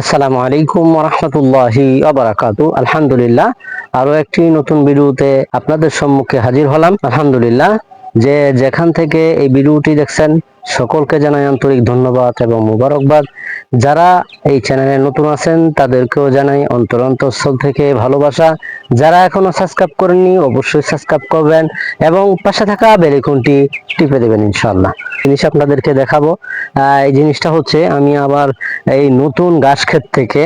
আসসালামু আলাইকুম রহমতুল্লাহি আবরাকাতু আলহামদুলিল্লাহ আরও একটি নতুন ভিডিওতে আপনাদের সম্মুখে হাজির হলাম। আলহামদুলিল্লাহ যে যেখান থেকে এই ভিডিওটি দেখছেন, সকলকে জানাই আন্তরিক ধন্যবাদ এবং মুবারকবাদ। যারা এই চ্যানেলে নতুন আছেন, তাদেরকেও জানাই অন্তর অন্তঃস্থল থেকে ভালোবাসা। যারা এখনও সাবস্ক্রাইব করেননি, অবশ্যই সাবস্ক্রাইব করবেন এবং পাশে থাকা বেলিকনটি টিপে দেবেন ইনশাল্লাহ জিনিস আপনাদেরকে দেখাবো। এই জিনিসটা হচ্ছে, আমি আবার এই নতুন ঘাস ক্ষেত থেকে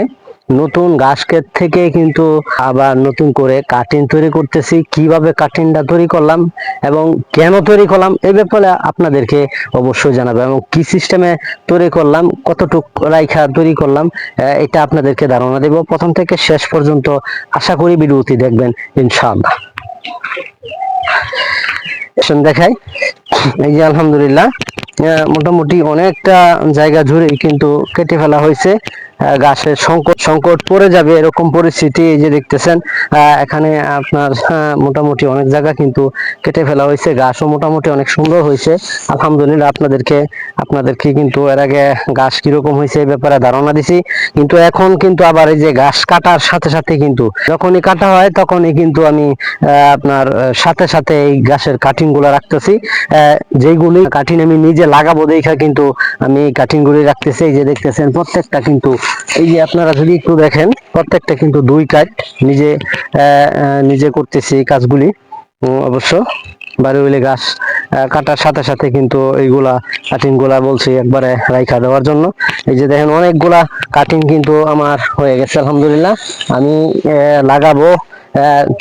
নতুন ঘাস ক্ষেত থেকে কিন্তু আবার নতুন করে কাটিং তৈরি করতেছি। কীভাবে কাটিংটা তৈরি করলাম এবং কেন তৈরি করলাম এই ব্যাপারে আপনাদেরকে অবশ্যই জানাব এবং কি সিস্টেমে তৈরি করলাম, কতটুক রাইখা তৈরি করলাম এটা আপনাদেরকে ধারণা দেব। প্রথম থেকে শেষ পর্যন্ত আশা করি ভিডিওটি দেখবেন, ইনশাআল্লাহ। দেখাই। এই যে আলহামদুলিল্লাহ মোটামুটি অনেকটা জায়গা জুড়ে কিন্তু কেটে ফেলা হয়েছে। গাছের সংকট সংকট পড়ে যাবে এরকম পরিস্থিতি যে দেখতেছেন। এখানে আপনার মোটামুটি অনেক জায়গা কিন্তু কেটে ফেলা হয়েছে। গাছও মোটামুটি অনেক সুন্দর হয়েছে। আলহামদুলিল্লাহ আপনাদেরকে আপনাদেরকে কিন্তু এর আগে গাছ কীরকম হয়েছে এই ব্যাপারে ধারণা দিছি। কিন্তু এখন কিন্তু আবার এই যে গাছ কাটার সাথে সাথে কিন্তু যখনই কাটা হয় তখনই কিন্তু আমি আপনার সাথে সাথে এই গাছের কাটিংগুলো রাখতেছি। আহ, যেইগুলি কাটিং আমি নিজে লাগাবো দেখা কিন্তু আমি কাটিং গুলি রাখতেছি। এই যে দেখতেছেন প্রত্যেকটা কিন্তু এই যে আপনারা যদি একটু দেখেন, প্রত্যেকটা কিন্তু দুই কাট নিজে নিজে করতেছি এই কাজগুলি। অবশ্য বাড়ি হইলে গাছ কাটার সাথে সাথে কিন্তু এইগুলা কাটিংগুলা বলছি একবারে রাইখা দেওয়ার জন্য। এই যে দেখেন অনেকগুলা কাটিং কিন্তু আমার হয়ে গেছে, আলহামদুলিল্লাহ। আমি লাগাবো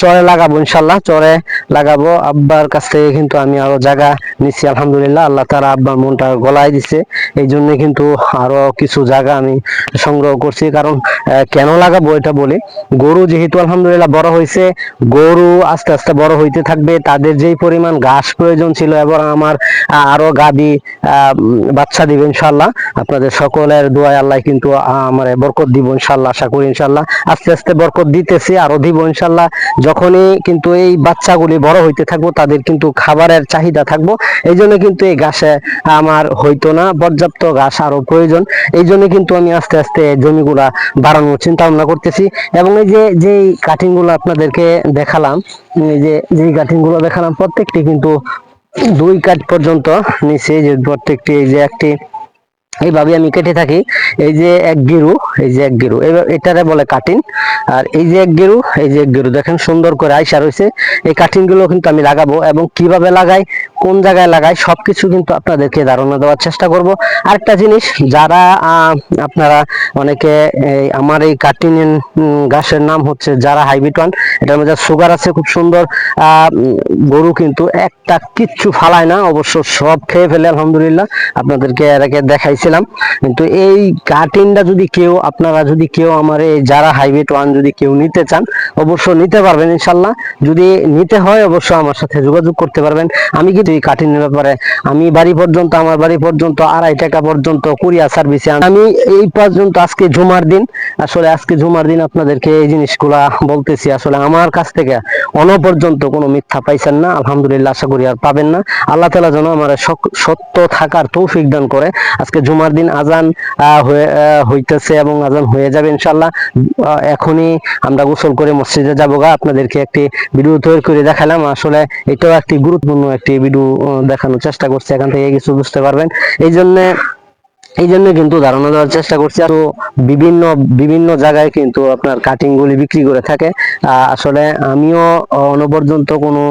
চরে লাগাবো ইনশাল্লাহ, চরে লাগাবো। আব্বার কাছ থেকে কিন্তু আমি আরও জায়গা নিচ্ছি আলহামদুলিল্লাহ। আল্লাহ তারা আব্বার মনটা গলায় দিছে। এই জন্য কিন্তু আরও কিছু জায়গা আমি সংগ্রহ করছি। কারণ কেন লাগাবো এটা বলি? গরু যেহেতু আলহামদুলিল্লাহ বড় হয়েছে, গরু আস্তে আস্তে বড় হইতে থাকবে। তাদের যেই পরিমাণ ঘাস প্রয়োজন ছিল এবং আমার আরও গাবি বাচ্চা দিবে ইনশাল্লাহ। আপনাদের সকলের দোয়ায় আল্লাহ কিন্তু আমার বরকত দিব ইনশাল্লাহ, আশা করি ইনশাল্লাহ। আস্তে আস্তে বরকত দিতেছি, আরও দিব ইনশাল্লাহ। যখনই কিন্তু এই বাচ্চাগুলি বড় হইতে থাকব, তাদের কিন্তু খাবারের চাহিদা থাকব। এই জন্য কিন্তু এই ঘাসে আমার হইতো না, পর্যাপ্ত ঘাস আরও প্রয়োজন। এই জন্য কিন্তু আমি আস্তে আস্তে জমিগুলা বাড়ানোর চিন্তা ভাবনা করতেছি। এবং এই যে, যেই কাটিংগুলো আপনাদেরকে দেখালাম, এই যে, যেই কাটিংগুলো দেখালাম, প্রত্যেকটি কিন্তু দুই কাঠ পর্যন্ত নিচে, যে প্রত্যেকটি যে একটি এইভাবে আমি কেটে থাকি। এই যে এক গেরু, এই যে এক গিরু এটারে বলে কাটিং আর এই যে এক গেরু, এই যে এক গেরু, দেখেন সুন্দর করে আইসা রয়েছে এই কাটিংগুলো কিন্তু আমি লাগাবো এবং কীভাবে লাগাই, কোন জায়গায় লাগাই, সবকিছু কিন্তু আপনাদেরকে ধারণা দেওয়ার চেষ্টা করব। আরেকটা জিনিস, যারা আপনারা অনেকে আমার এই কাটিং গাছের নাম হচ্ছে যারা হাইব্রিড ওয়ান, এটার মধ্যে সুগার আছে, খুব সুন্দর গরু কিন্তু একটা কিচ্ছু ফালায় না, অবশ্য সব খেয়ে ফেলে, আলহামদুলিল্লাহ। আপনাদেরকে এর আগে দেখাইছিলাম কিন্তু এই কাটিংটা যদি কেউ, আপনারা যদি কেউ আমার এই যারা হাইব্রিড ওয়ান যদি কেউ নিতে চান অবশ্য নিতে পারবেন ইনশাল্লাহ যদি নিতে হয় অবশ্য আমার সাথে যোগাযোগ করতে পারবেন। আমি কিন্তু এই কাটিংয়ের ব্যাপারে, আমি বাড়ি পর্যন্ত, আমার বাড়ি পর্যন্ত, আড়াই টাকা পর্যন্ত কুরিয়ার সার্ভিসে আমি এই পর্যন্ত আজকে জুমার দিন, আসলে আজকে জুমার দিন আপনাদেরকে এই জিনিসগুলা বলতেছি। আসলে আমার কাছ থেকে অন পর্যন্ত কোনো মিথ্যা পাইছেন না, আলহামদুলিল্লাহ আশা করি আর পাবেন না। আল্লাহ তালা যেন আমার সত্য থাকার তৌফিক দান করে। আজকে জুমার দিন আজান হইতেছে এবং আজান হয়ে যাবে ইনশাল্লাহ এখনই আমরা গোসল করে মসজিদে যাব গা। আপনাদেরকে একটি ভিডিও তৈরি করে দেখালাম। আসলে এটাও একটি গুরুত্বপূর্ণ একটি ভিডিও দেখানোর চেষ্টা করছি। এখান থেকে কিছু বুঝতে পারবেন। এই জন্য এই জন্য কিন্তু ধারণা দেওয়ার চেষ্টা করছি। তো বিভিন্ন বিভিন্ন জায়গায় কিন্তু আপনার কাটিং গুলি বিক্রি করে থাকে। আসলে আমিও অনপর্যন্ত কোনো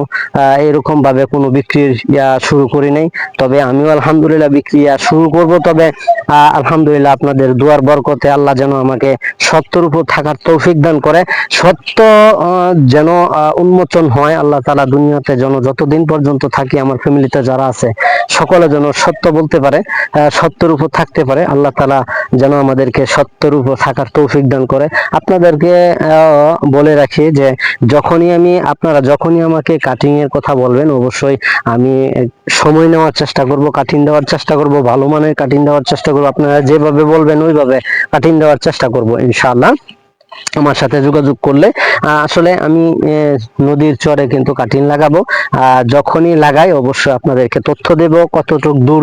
এরকম ভাবে কোনো বিক্রির শুরু করি নাই। তবে আমিও আলহামদুলিল্লাহ বিক্রি শুরু করব। তবে আলহামদুলিল্লাহ আপনাদের দুয়ার বরকতে আল্লাহ যেন আমাকে সত্যর উপর থাকার তৌফিক দান করে। সত্য যেন উন্মোচন হয়। আল্লাহ তালা দুনিয়াতে যেন যতদিন পর্যন্ত থাকি, আমার ফ্যামিলিতে যারা আছে, সকলে যেন সত্য বলতে পারে। সত্যের উপর থাকতে পারে। আল্লাহ তালা যেন আমাদেরকে সত্যরূপ থাকার তৌফিক দান করে। আপনাদেরকে বলে রাখি যে যখনই আমি, আপনারা যখনই আমাকে কাটিং এর কথা বলবেন, অবশ্যই আমি সময় নেওয়ার চেষ্টা করব কাটিং দেওয়ার চেষ্টা করব, ভালো মানের কাটিং দেওয়ার চেষ্টা করব। আপনারা যেভাবে বলবেন, ওইভাবে কাটিং দেওয়ার চেষ্টা করব, ইনশাআল্লাহ। আমার সাথে যোগাযোগ করলে আসলে আমি নদীর চরে কিন্তু কাটিং লাগাবো। আহ, যখনই লাগাই অবশ্যই আপনাদেরকে তথ্য দেব কতটুক দূর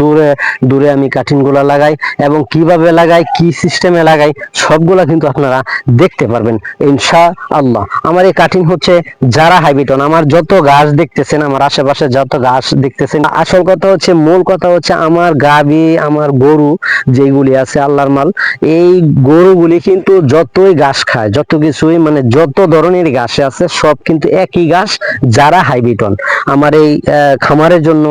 দূরে দূরে আমি কাটিংগুলা লাগাই এবং কীভাবে লাগাই কি সিস্টেমে লাগাই সবগুলা কিন্তু আপনারা দেখতে পারবেন ইনশা আল্লাহ আমার এই কাটিং হচ্ছে যারা হাইবিটন আমার যত গাছ দেখতেছেন আমার আশেপাশে যত গাছ দেখতেছেন আসল কথা হচ্ছে মূল কথা হচ্ছে আমার গাবি আমার গরু যেগুলি আছে আল্লাহর মাল এই গরুগুলি কিন্তু যতই ঘাস খায়, যত কিছুই মানে যত ধরনের ঘাস আছে, সব কিন্তু একই ঘাস যারা হাইবিটন আমার এই খামারের জন্য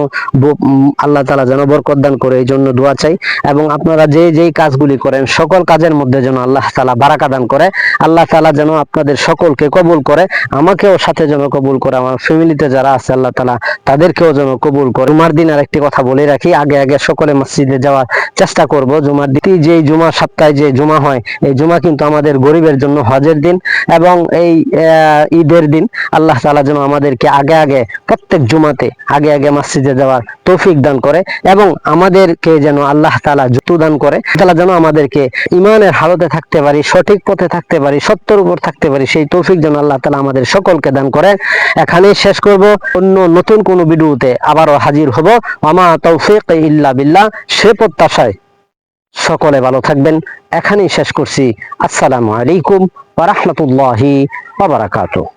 আল্লাহ তালা যেন বরকত দান করে এই জন্য দোয়া চাই এবং আপনারা যে, যেই কাজগুলি করেন, সকল কাজের মধ্যে যেন আল্লাহ তালা বারাকা দান করে, আল্লাহ তালা যেন আপনাদের সকলকে কবুল করে, আমাকেও সাথে যেন কবুল করে, আমার ফ্যামিলিতে যারা আছে আল্লাহ তালা তাদেরকেও যেন কবুল করে। জুমার দিন আর একটি কথা বলে রাখি, আগে আগে সকলে মসজিদে যাওয়ার চেষ্টা করব। জুমার দিন যে জুমা সপ্তাহে যে জুমা হয়, এই জুমা কিন্তু আমাদের গরিবের জন্য হজের দিন এবং এই ঈদের দিন আল্লাহ তালা যেন আমাদেরকে আগে আগে প্রত্যেক জুমাতে আগে আগে মসজিদে যাওয়ার তৌফিক দান করে এবং আমাদেরকে যেন আল্লাহ তালা যুতু দান করে তালা যেন আমাদেরকে ইমানের হালতে থাকতে পারি, সঠিক পথে থাকতে পারি, সত্যর উপর থাকতে পারি, সেই তৌফিক যেন আল্লাহ তালা আমাদের সকলকে দান করে। এখানেই শেষ করব, অন্য নতুন কোনো ভিডিওতে আবারও হাজির হব। আমা তৌফিক ইল্লা বিল্লাহ, সে প্রত্যাশায়। সকলে ভালো থাকবেন। এখানেই শেষ করছি। আসসালামু আলাইকুম ওয়া বারাকাতুহু।